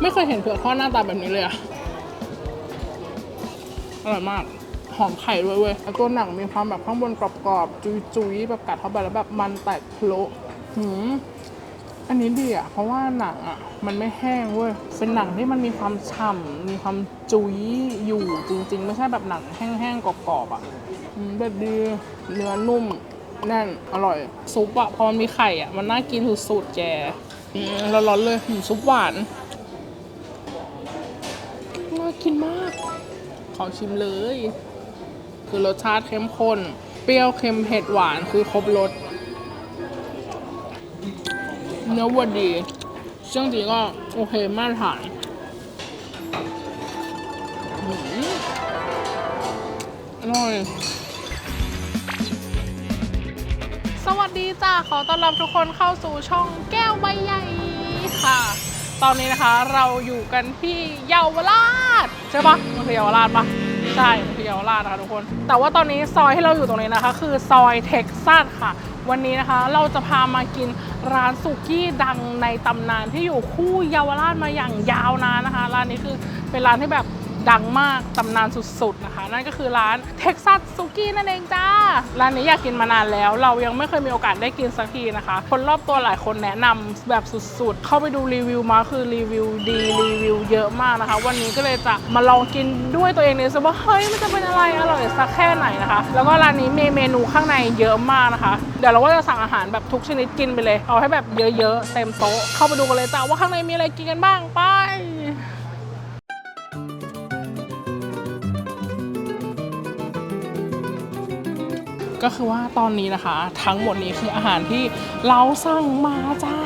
ไม่เคยเห็นเผือกทอดหน้าตาแบบนี้เลยอะอร่อยมาก หอมไข่ด้วยเว้ยแล้วตัวหนังมีความแบบข้างบนกรอบๆ จุยๆ แบบกัดเข้าไปแล้วแบบมันแตกโพะหืมอันนี้ดีอะเพราะว่าหนังอะมันไม่แห้งเว้ย เป็นหนังที่มันมีความฉ่ำมีความจุยอยู่จริง ๆ ไม่ใช่แบบหนังแห้งๆ กรอบๆอะอืมแบบดี เนื้อนุ่ม แน่น อร่อย ซุปอะพอมันมีไข่อะมันน่ากินสุดๆแกอืมร้อนๆเลยซุปหวาน กินมาก ขอชิมเลย คือรสชาติเข้มข้น เปรี้ยวเค็มเผ็ดหวานคือครบรสเนื้อวัวดีเครื่องดีก็ โอเคมาตรฐานอร่อยสวัสดีจ้าขอต้อนรับทุกคนเข้าสู่ช่องแก้วใบใหญ่ค่ะ ตอนนี้นะคะเราอยู่กันที่เยาวราชใช่ปะมันคือเยาวราชปะใช่มันคือเยาวราชนะคะทุกคน แต่ว่าตอนนี้ซอยที่เราอยู่ตรงนี้นะคะ คือซอยเท็กซัสค่ะ วันนี้นะคะเราจะพามากินร้านสุกี้ดังในตำนานที่อยู่คู่เยาวราชมาอย่างยาวนานนะคะ ร้านนี้คือเป็นร้านที่แบบ ดังมากตำนานสุดๆนะคะ นั่นก็คือร้านเท็กซัสสุกี้นั่นเองจ้า ร้านนี้อยากกินมานานแล้ว เรายังไม่เคยมีโอกาสได้กินสักทีนะคะ คนรอบตัวหลายคนแนะนำแบบสุดๆ เข้าไปดูรีวิวมาคือรีวิวดีรีวิวเยอะมากนะคะ วันนี้ก็เลยจะมาลองกินด้วยตัวเองเลยสิว่าเฮ้ยมันจะเป็นอะไรอร่อยสักแค่ไหนนะคะ แล้วก็ร้านนี้มีเมนูข้างในเยอะมากนะคะ เดี๋ยวเราก็จะสั่งอาหารแบบทุกชนิดกินไปเลย เอาให้แบบเยอะๆเต็มโต๊ะเข้าไปดูกันเลยจ้าว่าข้างในมีอะไรกินกันบ้างไป ก็คือว่าตอนนี้นะคะ ทั้งหมดนี้คืออาหารที่เราสั่งมาจ้า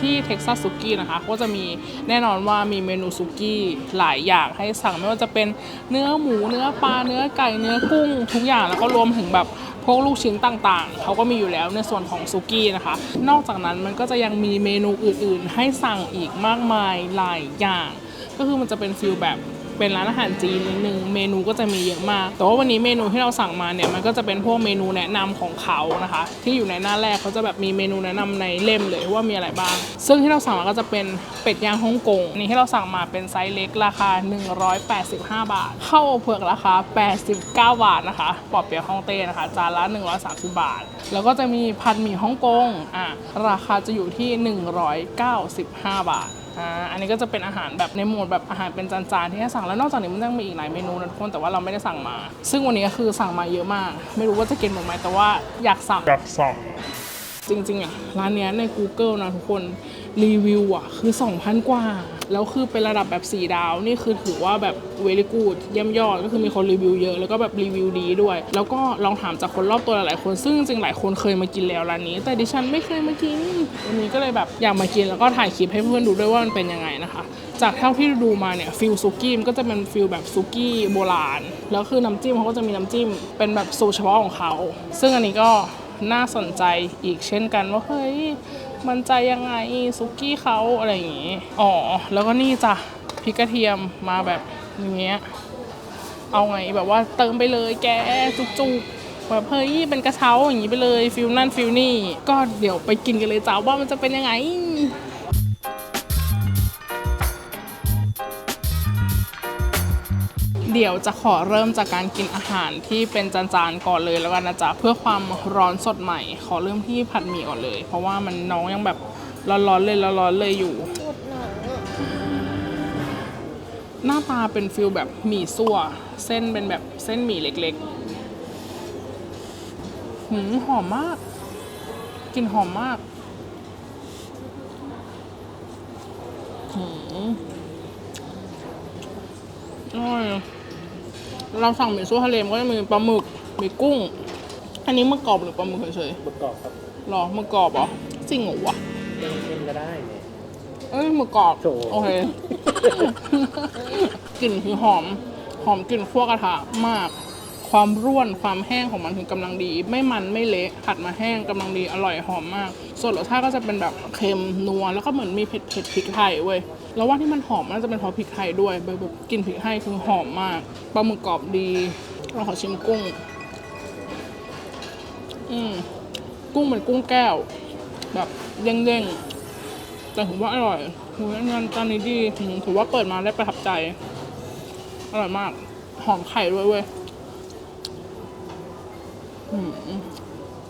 ที่เท็กซัสซุกี้นะคะ ก็จะมีแน่นอนว่ามีเมนูซุกี้หลายอย่างให้สั่งไม่ว่าจะเป็นเนื้อหมูเนื้อปลาเนื้อไก่เนื้อกุ้ง ทุกอย่างแล้วก็รวมถึงแบบพวกลูกชิ้นต่างๆ เขาก็มีอยู่แล้วในส่วนของซุกี้นะคะ นอกจากนั้นมันก็จะยังมีเมนูอื่นๆ ให้สั่งอีกมากมายหลายอย่าง ก็คือมันจะเป็นฟิลแบบ เป็นร้านอาหารจีนนิดนึงเมนูก็จะมีเยอะมาก แต่ว่าวันนี้เมนูที่เราสั่งมาเนี่ยมันก็จะเป็นพวกเมนูแนะนำของเขานะคะ ที่อยู่ในหน้าแรกเขาจะแบบมีเมนูแนะนำในเล่มเลยว่ามีอะไรบ้าง ซึ่งที่เราสั่งมาก็จะเป็นเป็ดย่างฮ่องกงนี่ที่เราสั่งมาเป็นไซส์เล็กราคา 185 บาทข้าวอเผือกราคา 89 บาทนะคะปอเปียะฮ่องเต้นะคะจานละ 130 บาท แล้วก็จะมีผัดหมี่ฮ่องกงอะราคาจะอยู่ที่ 195 บาทอ่าอันนี้ก็จะเป็นอาหารแบบในโหมดแบบอาหารเป็นจานๆที่ให้สั่งแล้วนอกจากนี้มันยังมีอีกหลายเมนูนะทุกคนแต่ว่าเราไม่ได้สั่งมา ซึ่งวันนี้ก็คือสั่งมาเยอะมาก ไม่รู้ว่าจะกินหมดไหมแต่ว่าอยากสั่งอยากสั่งจริงๆอะร้านเนี้ยใน Google นะทุกคนรีวิวอะคือ 2,000 กว่า แล้วคือเป็นระดับแบบ 4 ดาว นี่คือถือว่าแบบ very good เยี่ยมยอดก็คือมีคนรีวิวเยอะ แล้วก็แบบรีวิวดีด้วย แล้วก็ลองถามจากคนรอบตัวหลายๆคนซึ่งจริงหลายคนเคยมากินแล้วร้านนี้ แต่ดิฉันไม่เคยมากินวันนี้ก็เลยแบบอยากมากินแล้วก็ถ่ายคลิปให้เพื่อนดูด้วยว่ามันเป็นยังไงนะคะ จากเท่าที่ดูมาเนี่ยฟิลซุกี้มันก็จะเป็นฟิลแบบซุกี้โบราณแล้วคือน้ำจิ้มเขาก็จะมีน้ำจิ้มเป็นแบบสูตรเฉพาะของเขา ซึ่งอันนี้ก็น่าสนใจอีกเช่นกันว่าเฮ้ย มันใจยังไงซุกี้เขาอะไรอย่างงี้ อ๋อ แล้วก็นี่จ้ะพริกกระเทียมมาแบบอย่างเงี้ย เอาไงแบบว่าเติมไปเลยแกจุกๆแบบเฮ้ยเป็นกระเช้าอย่างงี้ไปเลยฟิลนั่นฟิลนี่ ก็เดี๋ยวไปกินกันเลยจ้าว่ามันจะเป็นยังไง เดี๋ยวจะขอเริ่มจากการกินอาหารที่เป็นจานๆก่อนเลยแล้วกันนะจ๊ะเพื่อความร้อนสดใหม่ ขอเริ่มที่ผัดหมี่ก่อนเลย เพราะว่ามันน้องยังแบบร้อนๆเลยร้อนๆเลยอยู่ หน้าตาเป็นฟิลแบบหมี่ซั่ว เส้นเป็นแบบเส้นหมี่เล็กๆหืมหอมมากกลิ่นหอมมากหืมอร่อย เราสั่งหมี่ซั่วทะเลมันก็จะมีปลาหมึก มีกุ้ง อันนี้หมึกกรอบหรือปลาหมึกเฉยประกอบครับๆหรอหมึกกรอบเหรอจริงเหรอวะเค็มๆก็ได้เนี่ย เอ้ยหมึกกรอบโถโอเค กลิ่นคือหอม หอมกลิ่นคั่วกระทะมาก ความร่วนความแห้งของมันถึงกำลังดี ไม่มันไม่เละผัดมาแห้งกำลังดีอร่อยหอมมาก ส่วนรสชาติก็จะเป็นแบบเค็มนัวแล้วก็เหมือนมีเผ็ดเผ็ดพริกไทยเว้ยแล้วว่าที่มันหอมน่าจะเป็นเพราะพริกไทยด้วยแบบกลิ่นพริกไทยคือหอมมากปลาหมึกกรอบดีเราขอชิมกุ้ง อืมกุ้งเป็นกุ้งแก้ว แบบเด้งๆแต่ถือว่าอร่อยหูยงานจานนี้ดีถือว่าเปิดมาได้ประทับใจ อร่อยมาก หอมไข่ด้วยเว้ย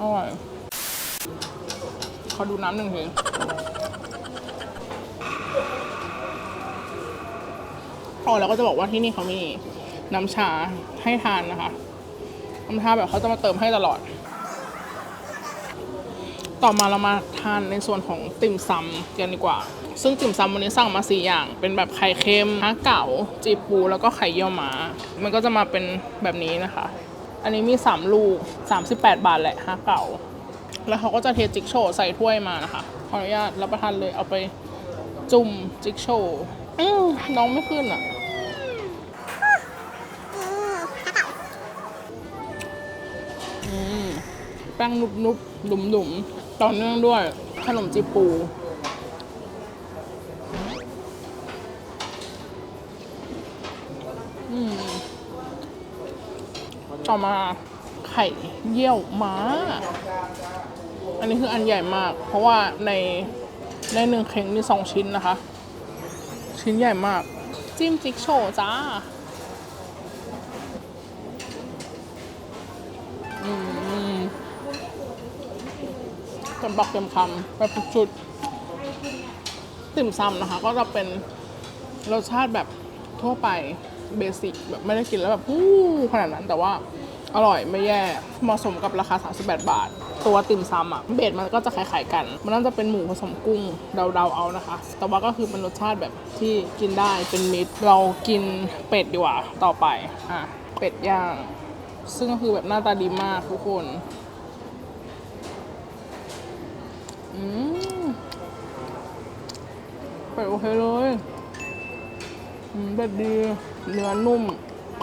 อร่อยขอดูน้ำหนึ่งทีอ๋อแล้วก็จะบอกว่าที่นี่เขามีน้ำชาให้ทานนะคะ น้ำชาแบบเขาจะมาเติมให้ตลอด ต่อมาเรามาทานในส่วนของติ่มซำกันดีกว่า ซึ่งติ่มซำวันนี้สั่งมาสี่อย่าง เป็นแบบไข่เค็มฮะเก๋าจีปูแล้วก็ไข่เยี่ยวม้ามันก็จะมาเป็นแบบนี้นะคะ อันนี้มี 3 ลูก 38 บาทแหละฮะเก๋าแล้วเขาก็จะเทจิกโชว์ใส่ถ้วยมานะคะ ขออนุญาตรับประทานเลยเอาไปจุ่มจิกโชว์อืมน้องไม่ขึ้นอะอืมแป้งนุบนุบดุมดุมๆ ต่อเนื่องด้วยขนมจีปู ต่อมาไข่เยี่ยวม้า อันนี้คืออันใหญ่มาก เพราะว่าในในหนึ่งเข่งมีสองชิ้นนะคะ ชิ้นใหญ่มาก จิ้มจิ๊กโชจ้าเต็มปากเต็มคำไปทุกชุด ติ่มซำนะคะ ก็จะเป็นรสชาติแบบทั่วไป เบสิกแบบไม่ได้กินแล้วแบบฮู้ขนาดนั้นแต่ว่าอร่อยไม่แย่เหมาะสมกับราคา 38 บาท ตัวติ่มซำอะเบสมันก็จะคล้ายๆกัน มันน่าจะเป็นหมูผสมกุ้งเดาๆเอานะคะ แต่ว่าก็คือเป็นรสชาติแบบที่กินได้เป็นมิตรเรากินเป็ดดีกว่าต่อไปอะเป็ดย่าง ซึ่งก็คือแบบหน้าตาดีมากทุกคนอืมเป็ดโอเคเลยอืมเป็ดดี เนื้อนุ่ม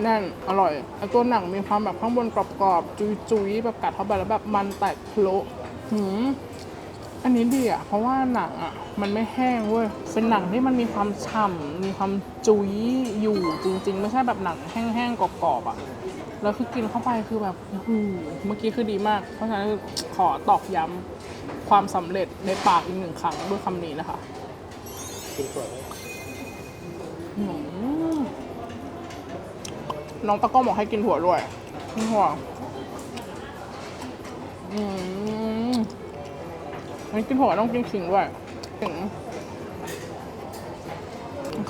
แน่นอร่อยไอตัวหนังมีความแบบข้างบนกรอบๆ จุยๆแบบกัดเข้าไปแล้วแบบมันแตกโพะหืมอันนี้ดีอะ เพราะว่าหนังอะ มันไม่แห้งเว้ย เป็นหนังที่มันมีความฉ่ำมีความจุยอยู่จริง ๆ ไม่ใช่แบบหนังแห้งๆกรอบๆอะแล้วคือกินเข้าไปคือแบบอื้อหือเมื่อกี้คือดีมาก เพราะฉะนั้นคือขอตอกย้ำความสำเร็จในปากอีกหนึ่งครั้งด้วยคำนี้นะคะกินสวยไหมอืม น้องตะก้อบอกให้กินถั่วด้วยกินถั่วอืมอันกินถั่วต้องกินขิงด้วยขิง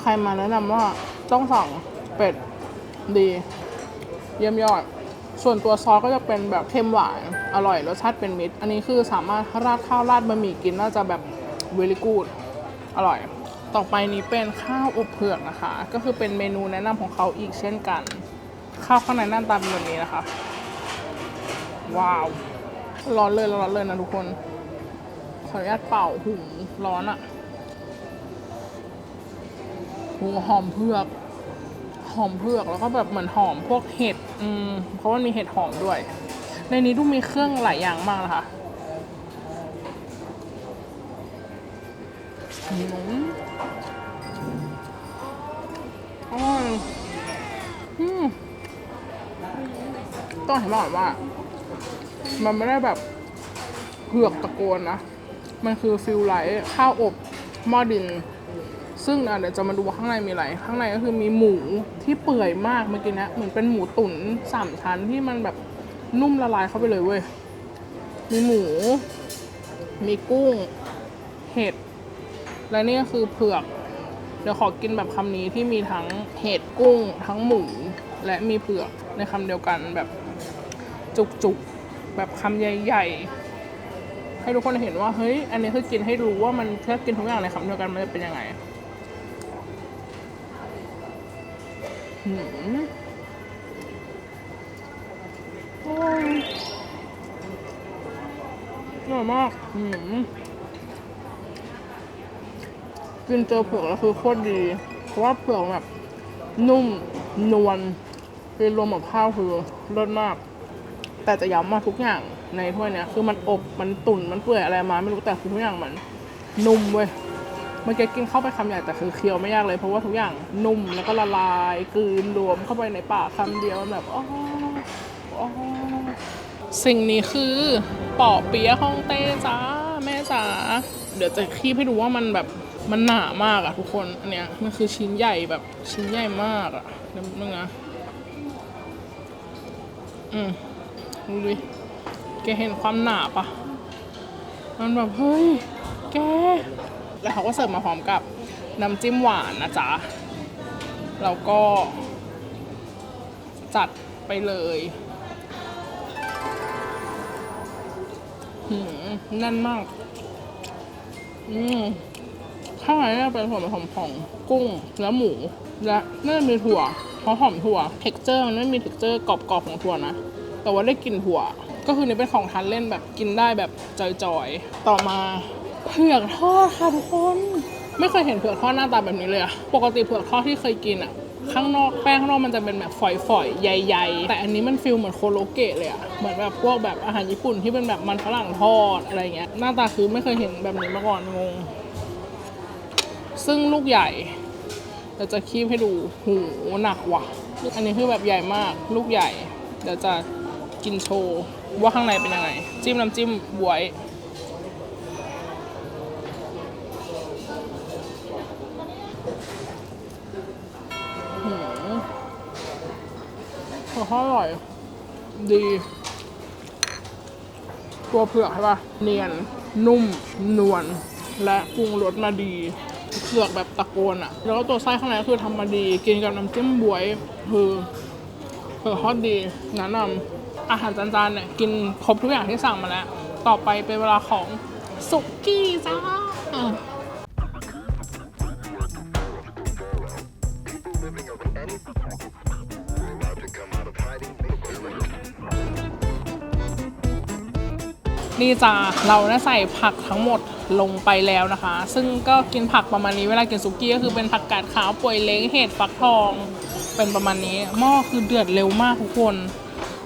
ใครมาแนะนำว่าต้องสั่งเป็ดดี เยี่ยมยอด ส่วนตัวซอสก็จะเป็นแบบเค็มหวาน อร่อยรสชาติเป็นมิตร อันนี้คือสามารถราดข้าวราดบะหมี่กินน่าจะแบบเวลิกูดอร่อย ต่อไปนี้เป็นข้าวอบเผือกนะคะ ก็คือเป็นเมนูแนะนำของเขาอีกเช่นกัน ข้าวข้างในหน้าตาเป็นแบบนี้นะคะ ว้าว ร้อนเลยร้อนเลยนะทุกคน ขออนุญาตเป่าหูร้อนอะ่ะหูหอมเผือก หอมเผือกแล้วก็แบบเหมือนหอมพวกเห็ด อืม เพราะว่ามีเห็ดหอมด้วย ในนี้ดูมีเครื่องหลายอย่างมากนะคะอืมอร่อยอืม ต้องเห็นบอกว่า มันไม่ได้แบบเผือกตะโกนนะ มันคือฟิลไลท์ข้าวอบหม้อดิน ซึ่งเดี๋ยวจะมาดูว่าข้างในมีอะไร ข้างในก็คือมีหมูที่เปื่อยมากเมื่อกี้นะ เหมือนเป็นหมูตุ๋นสามชั้นที่มันแบบนุ่มละลายเข้าไปเลยเว้ย มีหมู มีกุ้ง เห็ด และนี่ก็คือเผือก เดี๋ยวขอกินแบบคำนี้ที่มีทั้งเห็ดกุ้ง ทั้งหมู และมีเผือกในคำเดียวกันแบบ จุกๆ แบบคำใหญ่ ๆ ให้ทุกคนเห็นว่าเฮ้ย อันนี้คือกินให้รู้ว่ามันแค่กินทุกอย่างในคำเดียวกันมันจะเป็นยังไงหืมโอ้ยอร่อยมากหืมกินเจอเผือกแล้วคือโคตรดี เพราะว่าเผือกแบบนุ่มนวลกินรวมกับข้าวคือเลิศมาก แต่จะย้ำว่าทุกอย่างในถ้วยเนี้ยคือมันอบมันตุ๋นมันเปื่อยอะไรมาไม่รู้แต่คือทุกอย่างมันนุ่มเว้ยเมื่อกี้กินเข้าไปคำใหญ่แต่คือเคี้ยวไม่ยากเลยเพราะว่าทุกอย่างนุ่มแล้วก็ละลายกลืนรวมเข้าไปในปากคำเดียวมันแบบอ๋ออ๋อสิ่งนี้คือปอเปี๊ยะฮ่องเต้จ้าแม่จ๋าเดี๋ยวจะคีบให้ดูว่ามันแบบมันหนามากอะทุกคนอันเนี้ยมันคือชิ้นใหญ่แบบชิ้นใหญ่มากอะเดี๋ยวนึงนะอืม ดูดิแกเห็นความหนาปะมันแบบเฮ้ย แก แล้วเขาก็เสิร์ฟมาพร้อมกับน้ำจิ้มหวานนะจ๊ะ แล้วก็ จัดไปเลยหืมแน่นมาก อืมข้างในเนี่ยเป็นส่วนผสมของกุ้งและหมู และน่าจะมีถั่วเพราะหอมถั่ว เท็กเจอร์มันไม่มีเท็กเจอร์กรอบๆของถั่วนะ แต่ว่าได้กลิ่นถั่วก็คือนี่เป็นของทานเล่นแบบกินได้แบบจอยๆ ต่อมาเผือกทอดค่ะทุกคน ไม่เคยเห็นเผือกทอดหน้าตาแบบนี้เลยอะปกติเผือกทอดที่เคยกินอะข้างนอกแป้งข้างนอกมันจะเป็นแบบฝอยๆ ใหญ่ๆ แต่อันนี้มันฟิลเหมือนโคโลเกะเลยอะเหมือนแบบพวกแบบอาหารญี่ปุ่นที่เป็นแบบมันฝรั่งทอดอะไรเงี้ย หน้าตาคือไม่เคยเห็นแบบนี้มาก่อนงง ซึ่งลูกใหญ่เดี๋ยวจะคีบให้ดู หูหนักว่ะ อันนี้คือแบบใหญ่มาก ลูกใหญ่ เดี๋ยวจะ กินโชว์ว่าข้างในเป็นยังไง จิ้มน้ำจิ้มบวย หืมอร่อย ดี ตัวเผือกใช่ปะเนียน นุ่ม นวล และปรุงรสมาดีเผือกแบบตะโกนอะแล้วก็ตัวไส้ข้างในก็คือทำมาดี กินกับน้ำจิ้มบวย คือเผือกทอดดีแนะนำ อาหารจานๆเนี่ยกินครบทุกอย่างที่สั่งมาแล้ว ต่อไปเป็นเวลาของสุกี้จ้านี่จ้าเราได้ใส่ผักทั้งหมดลงไปแล้วนะคะ ซึ่งก็กินผักประมาณนี้เวลากินสุกี้ก็คือเป็นผักกาดขาวป่วยเล้งเห็ดฟักทอง เป็นประมาณนี้หม้อคือเดือดเร็วมากทุกคน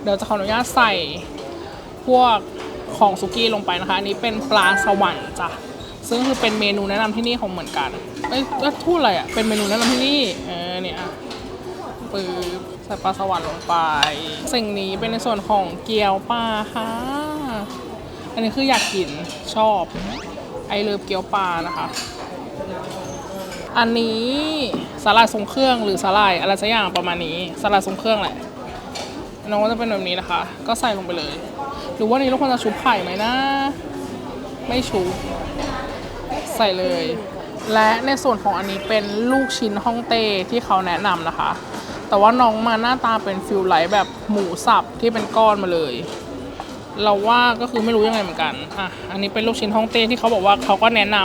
เดี๋ยวจะขออนุญาตใส่พวกของสุกี้ลงไปนะคะ อันนี้เป็นปลาสวรรค์จ้ะ ซึ่งคือเป็นเมนูแนะนำที่นี่ของเหมือนกันเอ้ยแล้วพูดอะไรอะ เป็นเมนูแนะนำที่นี่ เออเนี่ยปื๊บใส่ปลาสวรรค์ลงไป สิ่งนี้เป็นในส่วนของเกี๊ยวปลาค่ะ อันนี้คืออยากกินชอบ ไอเลิฟเกี๊ยวปลานะคะ อันนี้สาหร่ายทรงเครื่องหรือสาหร่ายอะไรสักอย่างประมาณนี้สาหร่ายทรงเครื่องแหละ น้องก็จะเป็นแบบนี้นะคะ ก็ใส่ลงไปเลย หรือว่านี้เราควรจะชุบไข่ไหมนะ ไม่ชุบใส่เลย และในส่วนของอันนี้เป็นลูกชิ้นฮ่องเต้ที่เขาแนะนำนะคะ แต่ว่าน้องมาหน้าตาเป็นฟิลไลท์แบบหมูสับที่เป็นก้อนมาเลย เราว่าก็คือไม่รู้ยังไงเหมือนกันอะอันนี้เป็นลูกชิ้นฮ่องเต้ที่เขาบอกว่าเขาก็แนะน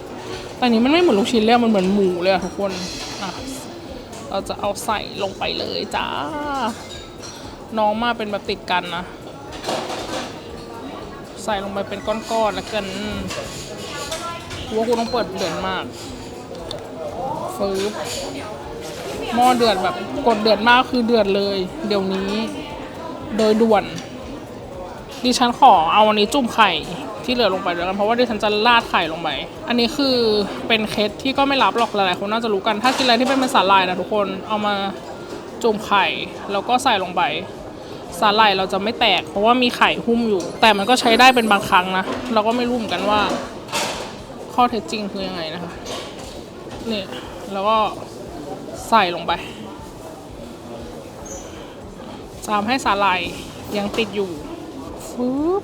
ำแต่อันนี้มันไม่เหมือนลูกชิ้นเลยมันเหมือนหมูเลยอะทุกคนอะเราจะเอาใส่ลงไปเลยจ้า น้องมาเป็นแบบติดกันนะ ใส่ลงไปเป็นก้อนๆแล้วกันว่ากูต้องเปิดเดือนมากฟืบหม้อเดือดแบบกดเดือดมากคือเดือดเลย เดี๋ยวนี้ โดยด่วน ดิฉันขอเอาอันนี้จุ่มไข่ที่เหลือลงไปแล้วยกันเพราะว่าดิฉันจะราดไข่ลงไป อันนี้คือเป็นเคสที่ก็ไม่รับหรอกหลายๆคนน่าจะรู้กัน ถ้ากินอะไรที่เป็นเป็นสาหร่ายนะทุกคน เอามาจุ่มไข่แล้วก็ใส่ลงไป สาหร่ายเราจะไม่แตก เพราะว่ามีไข่หุ้มอยู่ แต่มันก็ใช้ได้เป็นบางครั้งนะ เราก็ไม่รู้เหมือนกันว่า ข้อเท็จจริงคือยังไงนะคะนี่แล้วก็ใส่ลงไปตามให้สาหร่ายยังติดอยู่ฟึบ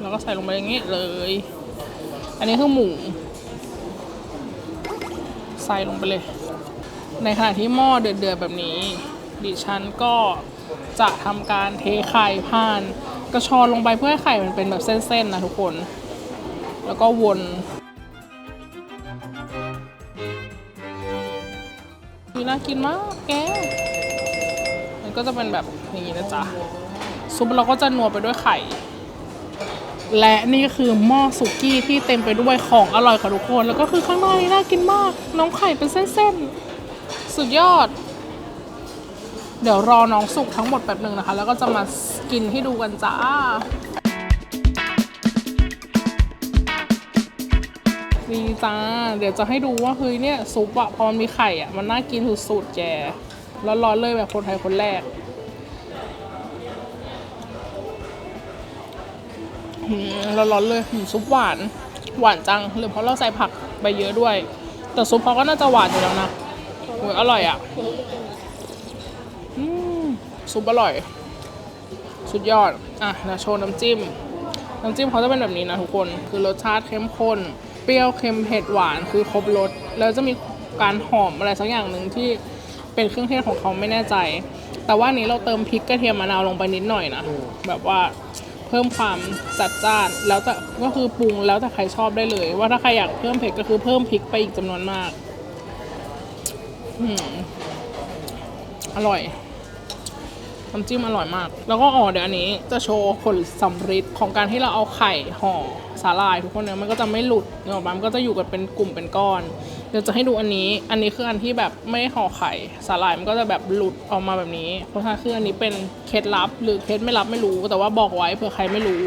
แล้วก็ใส่ลงไปอย่างนี้เลย อันนี้คือหมู ใส่ลงไปเลย ในขณะที่หม้อเดือดๆแบบนี้ ดิฉันก็ จะทำการเทไข่ผ่าน กระชอนลงไปเพื่อให้ไข่มันเป็นแบบเส้นๆนะทุกคน แล้วก็วนมีน่ากินมากแก มันก็จะเป็นแบบนี้นะจ๊ะ ซุปเราก็จะนัวไปด้วยไข่ และนี่คือหม้อสุกี้ที่เต็มไปด้วยของอร่อยค่ะทุกคน แล้วก็คือข้างนอกนี่น่ากินมาก น้องไข่เป็นเส้นๆ สุดยอด เดี๋ยวรอน้องสุกทั้งหมดแบบหนึ่งนะคะ แล้วก็จะมากินให้ดูกันจ้านี่จ้า เดี๋ยวจะให้ดูว่าเฮ้ยเนี่ยซุปอะพอมันมีไข่อะมันน่ากินสุดๆแกร้อนๆเลยแบบคนไทยคนแรกร้อนๆเลยซุปหวาน หวานจัง หรือเพราะเราใส่ผักไปเยอะด้วย แต่ซุปเขาก็น่าจะหวานอยู่แล้วนะโอ้ยอร่อยอะ ซุปอร่อย สุดยอด อะเดี๋ยวโชว์น้ำจิ้ม น้ำจิ้มเขาจะเป็นแบบนี้นะทุกคน คือรสชาติเข้มข้น เปรี้ยวเค็มเผ็ดหวานคือครบรส แล้วจะมีการหอมอะไรสักอย่างหนึ่งที่เป็นเครื่องเทศของเขาไม่แน่ใจ แต่ว่าอันนี้เราเติมพริกกระเทียมมะนาวลงไปนิดหน่อยนะ แบบว่าเพิ่มความจัดจ้าน แล้วแต่ก็คือปรุงแล้วแต่ใครชอบได้เลย ว่าถ้าใครอยากเพิ่มเผ็ดก็คือเพิ่มพริกไปอีกจำนวนมาก อืมอร่อย น้ำจิ้มอร่อยมาก แล้วก็อ๋อเดี๋ยวอันนี้จะโชว์ผลสำฤทธิ์ของการที่เราเอาไข่ห่อสาหร่ายทุกคนเนี่ยมันก็จะไม่หลุดเนกออกปะมันก็จะอยู่กันเป็นกลุ่มเป็นก้อน เดี๋ยวจะให้ดูอันนี้ อันนี้คืออันที่แบบไม่ห่อไข่สาหร่ายมันก็จะแบบหลุดออกมาแบบนี้ เพราะฉะนั้นคืออันนี้เป็นเคล็ดลับหรือเคล็ดไม่ลับไม่รู้ แต่ว่าบอกไว้เผื่อใครไม่รู้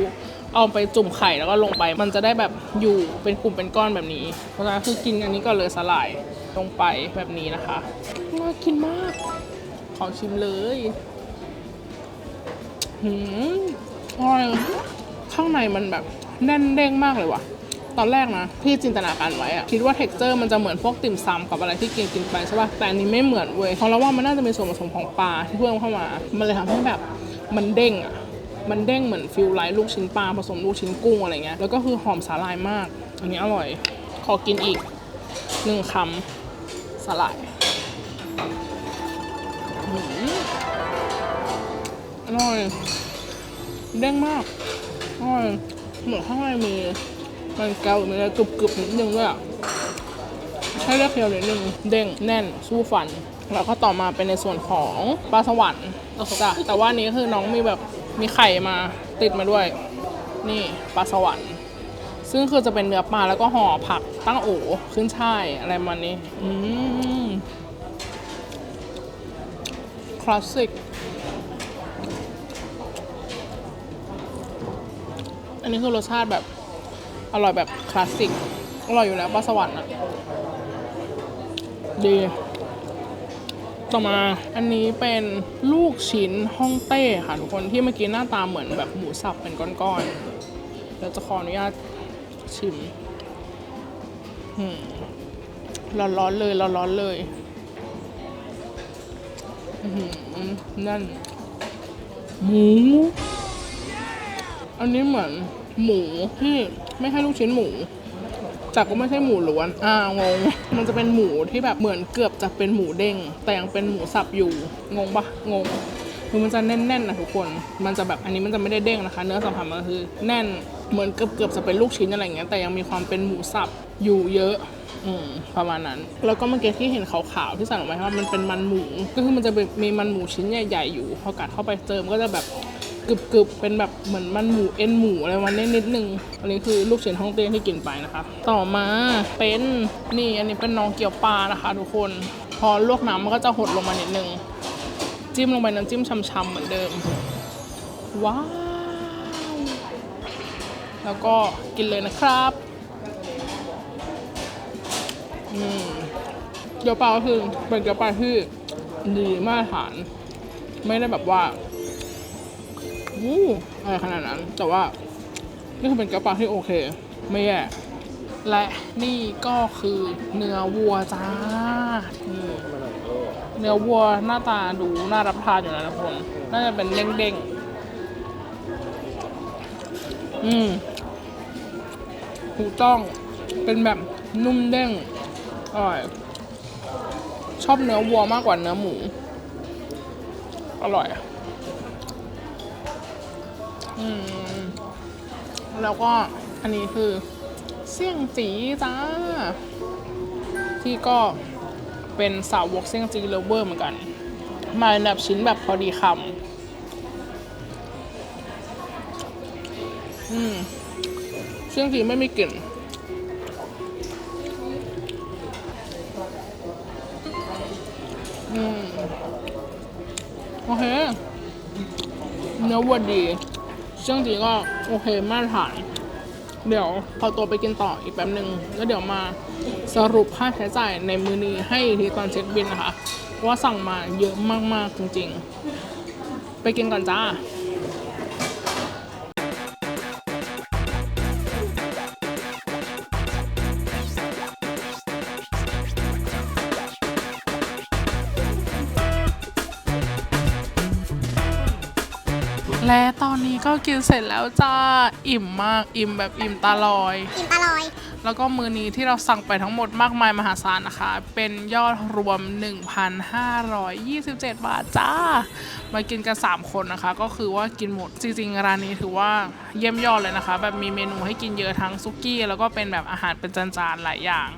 เอาไปจุ่มไข่แล้วก็ลงไป มันจะได้แบบอยู่เป็นกลุ่มเป็นก้อนแบบนี้ เพราะฉะนั้นคือกินอันนี้ก่อนเลยสาหร่ายลงไปแบบนี้นะคะน่ากินมาก ขอชิมเลย หืมอร่อยข้างในมันแบบแน่นเด้งมากเลยว่ะ ตอนแรกนะที่จินตนาการไว้อะคิดว่าเท็กเจอร์มันจะเหมือนพวกติ่มซำกับอะไรที่กินกินไปใช่ป่ะแต่อันนี้ไม่เหมือนเว้ยเพราะเราว่ามันน่าจะเป็นส่วนผสมของปลาที่เพิ่มเข้ามา มันเลยทำให้แบบมันเด้งอะมันเด้งเหมือนฟิลไลท์ลูกชิ้นปลาผสมลูกชิ้นกุ้งอะไรเงี้ยแล้วก็คือหอมสาหร่ายมาก อันนี้อร่อย ขอกินอีกหนึ่งคำสาหร่าย อร่อยเด้งมากอร่อยเหมือนข้างในมีมันเกาหรือมันกรุบกรุบๆนิดนึงด้วยอะให้เรียกเคียวนิดนึงเด้งแน่นสู้ฟัน แล้วก็ต่อมาเป็นในส่วนของปลาสวรรค์จ้ะแต่ว่านี้คือน้องมีแบบมีไข่มาติดมาด้วย นี่ปลาสวรรค์ ซึ่งคือจะเป็นเนื้อปลาแล้วก็ห่อผักตั้งโอขึ้นช่ายอะไรประมันนี้ อืมคลาสสิก นนี้คือรสชาติแบบอร่อยแบบคลาสสิก อร่อยอยู่แล้วปลาสวรรค์อะดี ต่อมาอันนี้เป็นลูกชิ้นฮ่องเต้ค่ะทุกคนที่เมื่อกี้หน้าตาเหมือนแบบหมูสับเป็นก้อนๆเดี๋ยวจะขออนุญาตชิมร้อนๆเลยร้อนๆเลยนั่นหมูอันนี้เหมือน หมูที่ไม่ใช่ลูกชิ้นหมูแต่ก็ไม่ใช่หมูล้วน อ่างง มันจะเป็นหมูที่แบบเหมือนเกือบจะเป็นหมูเด้ง แต่ยังเป็นหมูสับอยู่ งงปะงง คือมันจะแน่นๆนะทุกคน มันจะแบบอันนี้มันจะไม่ได้เด้งนะคะ เนื้อสัมผัสมันคือแน่น เหมือนเกือบเกือบๆจะเป็นลูกชิ้นอะไรเงี้ย แต่ยังมีความเป็นหมูสับอยู่เยอะ อืม ประมาณนั้น แล้วก็เมื่อกี้ที่เห็นขาวๆที่สั่งออกมาว่ามันเป็นมันหมู ก็คือมันจะมีมันหมูชิ้นใหญ่ ๆ อยู่ พอกัดเข้าไปเติมก็จะแบบ กรึบกรึบๆเป็นแบบเหมือนมันหมูเอ็นหมูอะไรวันนี้นิดนึง อันนี้คือลูกชิ้นฮ่องเต้ที่กินไปนะคะ ต่อมาเป็นนี่อันนี้เป็นน้องเกี๊ยวปลานะคะ ทุกคน พอลวกน้ำมันก็จะหดลงมานิดนึง จิ้มลงไปน้ำจิ้มช่ำๆเหมือนเดิม ว้าว แล้วก็กินเลยนะครับอืมเกี๊ยวปลาก็คือเป็นเกี๊ยวปลาที่ดีมาตรฐาน ไม่ได้แบบว่า วู้อะไรขนาดนั้น แต่ว่านี่คือเป็นกระเป๋าที่โอเค ไม่แย่ และนี่ก็คือเนื้อวัวจ้านี่เนื้อวัวหน้าตาดูน่ารับทานอยู่นะทุกคนน่าจะเป็นเด้งๆอืมถูกต้องเป็นแบบนุ่มเด้งอร่อยชอบเนื้อวัวมากกว่าเนื้อหมู อร่อยอื ม แล้วก็อันนี้คือเสี่ยงจีจ้า ที่ก็เป็นสาวกเสี่ยงจีเลเวอร์เหมือนกัน มาในแบบชิ้นแบบพอดีคำอืมเสี่ยงจีไม่มีกลิ่นอืมโอเคเนื้อวัวดี เชื่องจีก็โอเคมาตรฐาน เดี๋ยวพอตัวไปกินต่ออีกแป๊บหนึ่งแล้วเดี๋ยวมาสรุปค่าใช้จ่ายในมือนี้ให้ทีตอนเช็คบินนะคะว่าสั่งมาเยอะมากๆจริงๆ ไปกินก่อนจ้า และตอนนี้ก็กินเสร็จแล้วจ้า อิ่มมาก อิ่มแบบอิ่มตาลอย อิ่มตาลอย แล้วก็มือนี้ที่เราสั่งไปทั้งหมดมากมายมหาศาลนะคะ เป็นยอดรวม 1,527 บาทจ้า มากินกัน 3 คนนะคะ ก็คือว่ากินหมด จริงๆ ร้านนี้ถือว่าเยี่ยมยอดเลยนะคะ แบบมีเมนูให้กินเยอะทั้งซุกี้ แล้วก็เป็นแบบอาหารเป็นจานๆ หลายอย่าง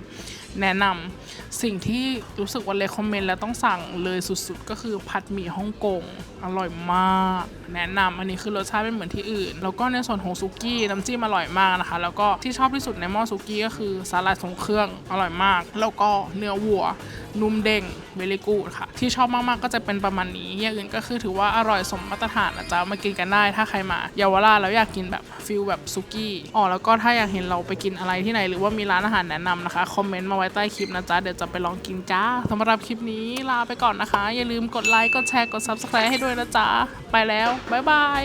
แนะนำสิ่งที่รู้สึกว่าเลคคอมเมนต์แล้วต้องสั่งเลยสุดๆ ก็คือผัดหมี่ฮ่องกง อร่อยมาก แนะนำอันนี้คือรสชาติไม่เหมือนที่อื่น แล้วก็ในส่วนของซุกี้น้ำจิ้มอร่อยมากนะคะ แล้วก็ที่ชอบที่สุดในหม้อซุกี้ก็คือสาลัดทรงเครื่องอร่อยมาก แล้วก็เนื้อวัว นุ่มเด้งเวลิกูดค่ะ ที่ชอบมากๆก็จะเป็นประมาณนี้อย่างอื่นก็คือถือว่าอร่อยสมมาตรฐานนะจ๊ะมากินกันได้ถ้าใครมาเยาวราชแล้วอยากกินแบบฟิลแบบซุกี้อ๋อแล้วก็ถ้าอยากเห็นเราไปกินอะไรที่ไหน หรือว่ามีร้านอาหารแนะนำนะคะคอมเมนต์มาไว้ใต้คลิปนะจ๊ะเดี๋ยวจะไปลองกินจ้าสำหรับคลิปนี้ลาไปก่อนนะคะ อย่าลืมกดไลค์กดแชร์กด subscribe ให้ด้วยนะจ๊ะไปแล้วบ๊ายบาย